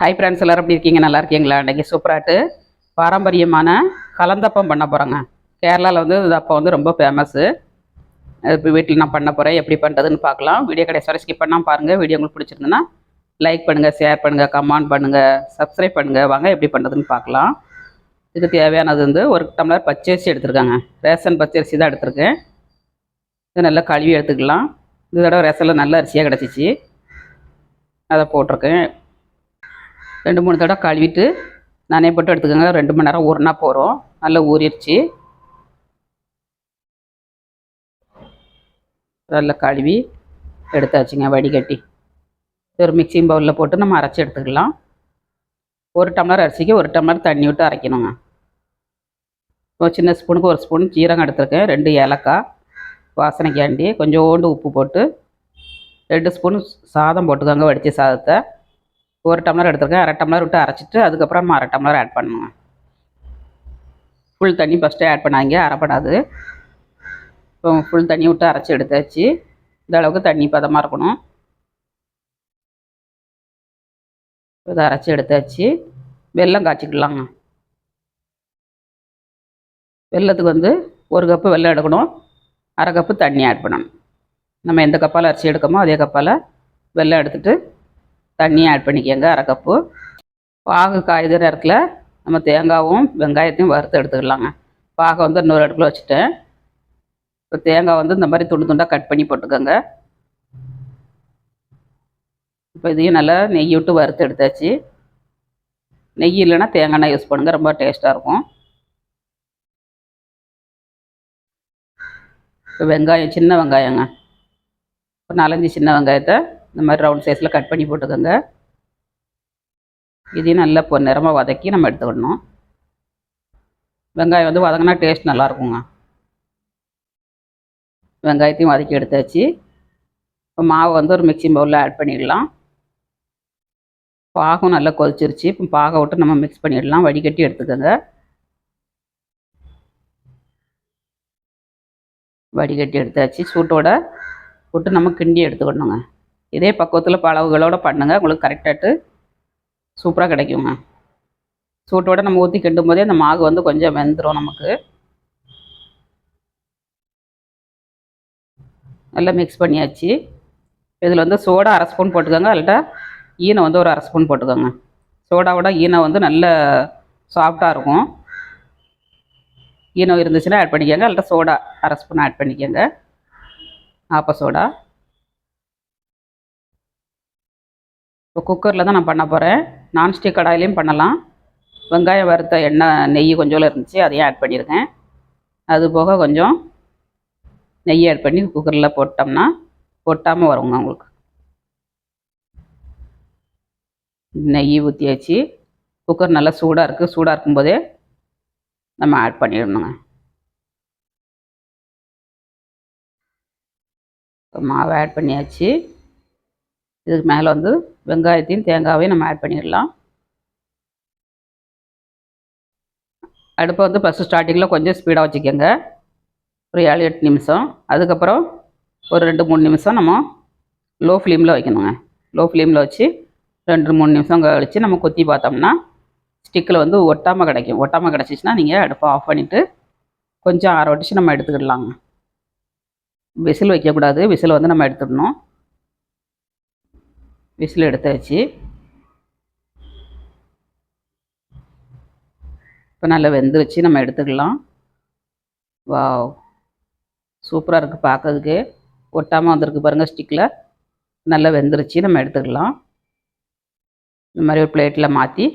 Hi friends எல்லோரும் எப்படி இருக்கீங்க? நல்லா இருக்கீங்களா? இன்றைக்கி சூப்பராட்டு பாரம்பரியமான கலந்தப்பம் பண்ண போகிறோங்க கேரளாவில் வந்து இது அப்போ வந்து ரொம்ப ஃபேமஸ்ஸு இப்போ வீட்டில் நான் பண்ண போகிறேன் எப்படி பண்ணுறதுன்னு பார்க்கலாம். வீடியோ கடைசி வரை ஸ்கிப் பண்ணால் பாருங்கள் வீடியோ உங்களுக்கு பிடிச்சிருந்துன்னா லைக் பண்ணுங்கள் ஷேர் பண்ணுங்கள் கமெண்ட் பண்ணுங்கள் சப்ஸ்கிரைப் பண்ணுங்கள் வாங்க எப்படி பண்ணுறதுன்னு பார்க்கலாம். இதுக்கு தேவையானது வந்து ஒரு டம்ளர் பச்சரிசி எடுத்துருக்காங்க. ரேஷன் பச்சரிசி தான் எடுத்திருக்கேன். இது நல்லா கழுவி எடுத்துக்கலாம். இந்த தடவை ரேஷனில் நல்ல அரிசியாக கிடச்சிச்சு. அதை போட்டிருக்கேன். ரெண்டு மூணு தடவை கழுவிட்டு நானே போட்டு எடுத்துக்கோங்க. ரெண்டு மணி நேரம் ஊறினா போகிறோம் நல்லா ஊறிடுச்சு. நல்லா கழுவி எடுத்தாச்சுங்க வடிகட்டி. ஒரு மிக்சிங் பவுலில் போட்டு நம்ம அரைச்சி எடுத்துக்கலாம். ஒரு டம்ளர் அரிசிக்கு ஒரு டம்ளர் தண்ணி விட்டு அரைக்கணுங்க. ஒரு சின்ன ஸ்பூனுக்கு ஒரு ஸ்பூன் ஜீரகம் எடுத்துருக்கேன். ரெண்டு ஏலக்காய் வாசனைக்காண்டி கொஞ்சோண்டு உப்பு போட்டு ரெண்டு ஸ்பூன் சாதம் போட்டுக்கோங்க வடித்த சாதத்தை. ஒரு டம்ளர் எடுத்துருக்கேன் அரை டம்ளர் விட்டு அரைச்சிட்டு அதுக்கப்புறம் அரை டம்ளர் ஆட் பண்ணுங்க. ஃபுல் தண்ணி ஃபஸ்ட்டே ஆட் பண்ணாங்க அரைப்படாது. இப்போ ஃபுல் தண்ணி விட்டு அரைச்சி எடுத்தாச்சு. இந்த அளவுக்கு தண்ணி பதமாக இருக்கணும். இதை அரைச்சி எடுத்தாச்சு. வெல்லம் காய்ச்சிக்கலாங்க. வெல்லத்துக்கு வந்து ஒரு கப்பு வெள்ளம் எடுக்கணும். அரை கப்பு தண்ணி ஆட் பண்ணணும். நம்ம எந்த கப்பால் அரிசி எடுக்கமோ அதே கப்பால் வெள்ளம் எடுத்துகிட்டு தண்ணியை ஆட் பண்ணிக்கோங்க அரை கப்பு பாகு காய்கிற இடத்துல நம்ம தேங்காவும் வெங்காயத்தையும் வறுத்து எடுத்துக்கலாங்க. பாகை வந்து இன்னொரு இடத்துல வச்சுட்டேன். இப்போ தேங்காய் வந்து இந்த மாதிரி துண்டு துண்டாக கட் பண்ணி போட்டுக்கோங்க. இப்போ இதையும் நல்லா நெய் விட்டு வறுத்து எடுத்தாச்சு. நெய் இல்லைன்னா தேங்காய் எண்ணெய் யூஸ் பண்ணுங்கள் ரொம்ப டேஸ்ட்டாக இருக்கும். இப்போ வெங்காயம் சின்ன வெங்காயங்க. ஒரு நாலஞ்சு சின்ன வெங்காயத்தை இந்த மாதிரி ரவுண்ட் சைஸில் கட் பண்ணி போட்டுக்கோங்க. இதையும் நல்லா பொன்னிறமாக வதக்கி நம்ம எடுத்துக்கணும். வெங்காயம் வந்து வதங்கினா டேஸ்ட் நல்லாயிருக்குங்க. வெங்காயத்தையும் வதக்கி எடுத்தாச்சு. இப்போ மாவை வந்து ஒரு மிக்சி பவுலில் ஆட் பண்ணிடலாம். பாகம் நல்லா கொதிச்சிருச்சு. இப்போ பாகம் விட்டு நம்ம மிக்ஸ் பண்ணிடலாம். வடிகட்டி எடுத்துக்கோங்க. வடிகட்டி எடுத்தாச்சு. சூட்டோட விட்டு நம்ம கிண்டி எடுத்துக்கணுங்க. இதே பக்குவத்தில் இப்போ அளவுகளோடு பண்ணுங்கள் உங்களுக்கு கரெக்டாகிட்டு சூப்பராக கிடைக்குங்க சூட்டோட நம்ம ஊற்றி கிண்டும் போதே அந்த மாவு வந்து கொஞ்சம் வெந்துடும் நமக்கு. நல்லா மிக்ஸ் பண்ணியாச்சு. இதில் வந்து சோடா அரை ஸ்பூன் போட்டுக்கோங்க. அல்லட்டா ஈனை வந்து ஒரு அரை ஸ்பூன் போட்டுக்கோங்க சோடாவோட ஈனை வந்து நல்ல சாஃப்டாக இருக்கும். ஈனம் இருந்துச்சுன்னா ஆட் பண்ணிக்கோங்க. அல்லட்டா சோடா அரை ஸ்பூன் ஆட் பண்ணிக்கோங்க. ஆப்ப சோடா. இப்போ குக்கரில் தான் நான் பண்ண போகிறேன் நான்ஸ்டிக் கடாயிலையும் பண்ணலாம். வெங்காயம் வறுத்த எண்ணெய் நெய் கொஞ்சம் இருந்துச்சு அதையும் ஆட் பண்ணியிருக்கேன் அது போக கொஞ்சம் நெய் ஆட் பண்ணி குக்கரில் போட்டோம்னா கொட்டாமல் வருங்க உங்களுக்கு. நெய் ஊற்றியாச்சு குக்கர் நல்லா சூடாக இருக்குது சூடாக இருக்கும்போதே நம்ம ஆட் பண்ணிடணுங்க. மாவை ஆட் பண்ணியாச்சு. இதுக்கு மேலே வந்து வெங்காயத்தையும் தேங்காவையும் நம்ம ஆட் பண்ணிடலாம். அடுப்பை வந்து ஃபஸ்ட்டு ஸ்டார்டிங்கில் கொஞ்சம் ஸ்பீடாக வச்சுக்கோங்க. ஒரு ஏழு எட்டு நிமிஷம். அதுக்கப்புறம் ஒரு ரெண்டு மூணு நிமிஷம் நம்ம லோ ஃப்ளேமில் வைக்கணுங்க லோ ஃப்ளேமில் வச்சு ரெண்டு மூணு நிமிஷம் கழித்து நம்ம கொத்தி பார்த்தோம்னா ஸ்டிக்கில் வந்து ஒட்டாமல் கிடைக்கும். ஒட்டாமல் கிடச்சிச்சின்னா நீங்கள் அடுப்பை ஆஃப் பண்ணிவிட்டு கொஞ்சம் ஆற வட்டிச்சு நம்ம எடுத்துக்கிடலாங்க. விசில் வைக்கக்கூடாது. விசில் வந்து நம்ம எடுத்துடணும். விசில் எடுத்தாச்சு. இப்போ நல்லா வெந்துருச்சு. நம்ம எடுத்துக்கலாம். வா சூப்பராக இருக்குது பார்க்கறதுக்கு ஒட்டாமல் வந்திருக்கு பாருங்கள் ஸ்டிக்கில் நல்லா வெந்துருச்சு. நம்ம எடுத்துக்கலாம். இந்த மாதிரி ஒரு பிளேட்டில் மாற்றி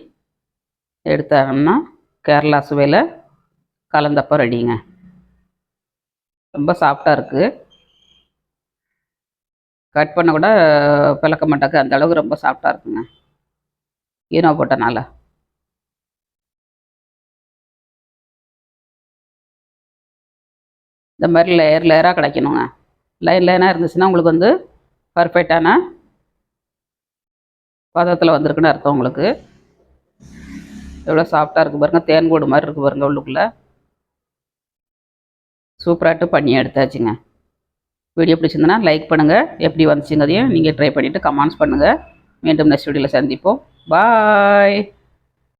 எடுத்தோம்னா கேரளா சுவையில் கலந்தப்போ ரெடிங்க ரொம்ப சாஃப்டாக இருக்குது கட் பண்ண கூட பிளக்க மாட்டாக்கு அந்த அளவுக்கு ரொம்ப சாஃப்டாக இருக்குங்க. ஈனோ போட்டனால. இந்த மாதிரி லேயர் லேயராக கிடைக்கணுங்க. லைன் லைனாக இருந்துச்சுன்னா உங்களுக்கு வந்து பர்ஃபெக்டான பதத்தில் வந்திருக்குன்னு அர்த்தம் உங்களுக்கு. எவ்வளோ சாஃப்டாக இருக்குது பாருங்கள் தேன் கூடு மாதிரி இருக்குது பாருங்கள் உள்ளுக்குள்ளே. சூப்பராகிட்டு பண்ணி எடுத்தாச்சுங்க. வீடியோ பிடிச்சிருந்தனா லைக் பண்ணுங்கள் எப்படி வந்துச்சுங்கிறதையும் நீங்கள் ட்ரை பண்ணிவிட்டு கமெண்ட்ஸ் பண்ணுங்கள் மீண்டும் நெக்ஸ்ட் வீடியோவில் சந்திப்போம். பாய்